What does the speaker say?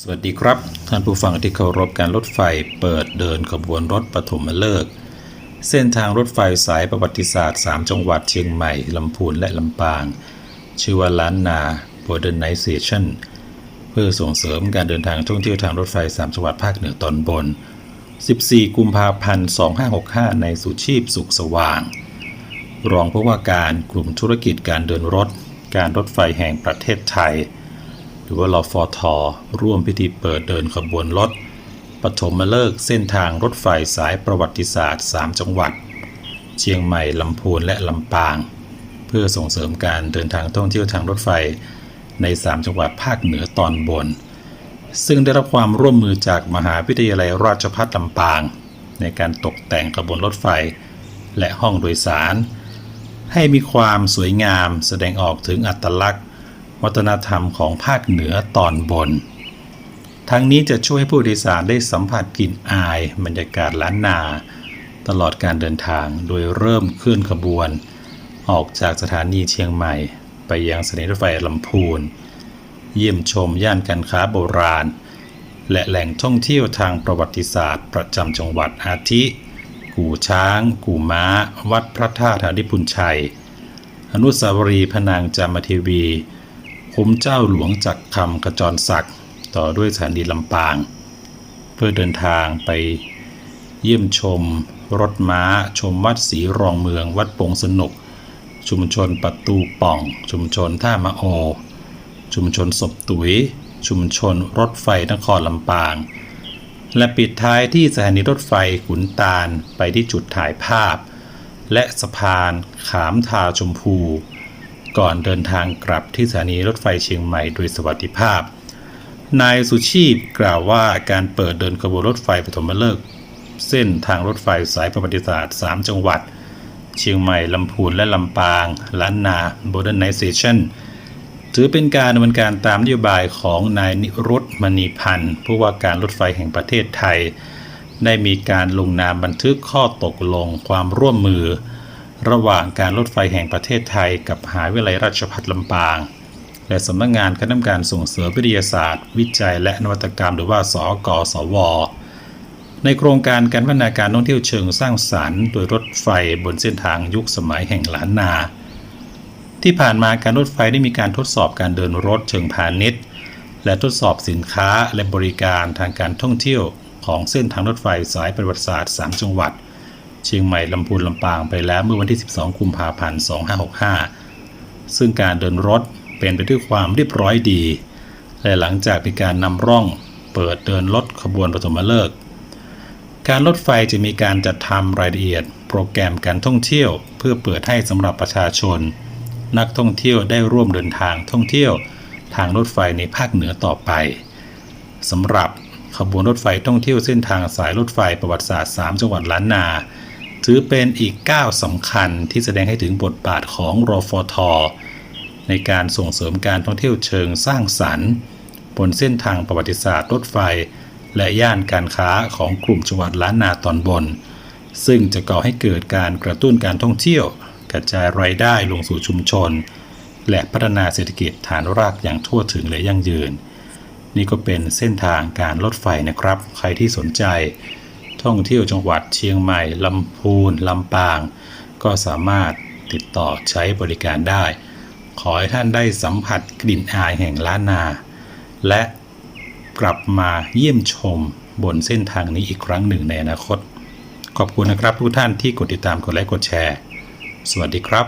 สวัสดีครับ ท่านผู้ฟังที่เคารพการรถไฟเปิดเดินขบวนรถปฐมฤกษ์เส้นทางรถไฟสายประวัติศาสตร์ 3 จังหวัดเชียงใหม่ ลำพูนและลำปาง ชื่อว่าล้านนา Modernization เพื่อส่งเสริมการเดินทางท่องเที่ยวทางรถไฟ 3 จังหวัดภาคเหนือตอนบน 14 กุมภาพันธ์ 2565 ในสุชีพสุขสว่าง รองผู้ว่าการกลุ่มธุรกิจการเดินรถ การรถไฟแห่งประเทศไทย รือว่ารฟอทอร่วมพิธีเปิดเดินขบวนรถปฐมฤกษ์เส้นทางรถไฟสายประวัติศาสตร์ 3 จังหวัด เชียงใหม่ ลำพูนและลำปาง เพื่อส่งเสริมการเดินทางท่องเที่ยวทางรถไฟใน 3 จังหวัดภาคเหนือตอนบน ซึ่งได้รับความร่วมมือจากมหาวิทยาลัยราชภัฏลำปาง ในการตกแต่งขบวนรถไฟ และห้องโดยสาร ให้มีความสวยงามแสดงออกถึงอัตลักษณ์ วัฒนธรรมของภาคเหนือตอนบน ทั้งนี้จะช่วยให้ผู้โดยสารได้สัมผัสกลิ่นอายบรรยากาศล้านนา ตลอดการเดินทางโดยเริ่มเคลื่อนขบวน ออกจากสถานีเชียงใหม่ ไปยังสถานีรถไฟลำพูน เยี่ยมชมย่านการค้าโบราณ และแหล่งท่องเที่ยวทางประวัติศาสตร์ ประจำจังหวัดอาทิ กู่ช้าง กู่ม้า วัดพระธาตุหาริพุนชัย อนุสาวรีย์พนางจามเทวี คุ้มเจ้าหลวงจักคำขจรศักดิ์ต่อด้วยสถานีลำปาง เพื่อเดินทางไปเยี่ยมชม รถม้า ชมวัดศรีรองเมือง วัดปงสนุก ชุมชนประตูป่อง ชุมชนท่ามะโอ ชุมชนศพตุยชุมชนรถไฟนครลำปาง และปิดท้ายที่สถานีรถไฟขุนตาลไปที่จุดถ่ายภาพ และสะพานขามทาชมพู ก่อนเดินทางกลับที่สถานีรถไฟเชียงใหม่โดยสวัสดิภาพ นายสุชีพกล่าวว่าการเปิดเดินขบวนรถไฟปฐมฤกษ์เส้นทางรถไฟสายประวัติศาสตร์ 3 จังหวัด เชียงใหม่ ลำพูนและลำปางล้านนา Modernization ถือเป็นการดำเนินการตามนโยบายของนายนิรุตมณีพันธ์ผู้ว่าการรถไฟแห่งประเทศไทย ได้มีการลงนามบันทึกข้อตกลงความร่วมมือ ระหว่างการรถไฟแห่งประเทศไทยกับมหาวิทยาลัยราชภัฏลำปาง และสำนักงานคณะกรรมการส่งเสริมวิทยาศาสตร์ วิจัยและนวัตกรรมหรือว่าสกสว ในโครงการการพัฒนาการท่องเที่ยวเชิงสร้างสรรค์ โดยรถไฟบนเส้นทางยุคสมัยแห่งล้านนา ที่ผ่านมาการรถไฟได้มีการทดสอบการเดินรถเชิงพาณิชย์ และทดสอบสินค้าและบริการทางการท่องเที่ยว ของเส้นทางรถไฟสายประวัติศาสตร์ 3 จังหวัด เชียงใหม่ลำพูนลำปางไปแล้วเมื่อวันที่ 12 กุมภาพันธ์ 2565 ซึ่งการเดินรถเป็นไปด้วยความเรียบร้อยดี และหลังจากมีการนำร่องเปิดเดินรถขบวนปฐมฤกษ์การรถไฟจะมีการจัดทำรายละเอียด โปรแกรมการท่องเที่ยว เพื่อเปิดให้สำหรับประชาชน นักท่องเที่ยวได้ร่วมเดินทางท่องเที่ยวทางรถไฟในภาคเหนือต่อไปสำหรับขบวนรถไฟท่องเที่ยวเส้นทางสายรถไฟประวัติศาสตร์ 3 จังหวัดล้านนา ถือเป็นอีกก้าวสำคัญที่แสดงให้ถึงบทบาทของรอฟท ในการส่งเสริมการท่องเที่ยวเชิงสร้างสรรค์ บนเส้นทางประวัติศาสตร์รถไฟ และย่านการค้าของกลุ่มจังหวัดล้านนาตอนบน ซึ่งจะก่อให้เกิดการกระตุ้นการท่องเที่ยว กระจายรายได้ลงสู่ชุมชน และพัฒนาเศรษฐกิจฐานรากอย่างทั่วถึงและยั่งยืน นี่ก็เป็นเส้นทางการรถไฟนะครับ ใครที่สนใจ ท่องเที่ยวจังหวัดเชียงใหม่ลำพูนลำปาง ก็สามารถติดต่อใช้บริการได้ ขอให้ท่านได้สัมผัสกลิ่นอายแห่งล้านนา และกลับมาเยี่ยมชมบนเส้นทางนี้อีกครั้งหนึ่งในอนาคต ขอบคุณนะครับทุกท่านที่กดติดตามกดไลค์กดแชร์ สวัสดีครับ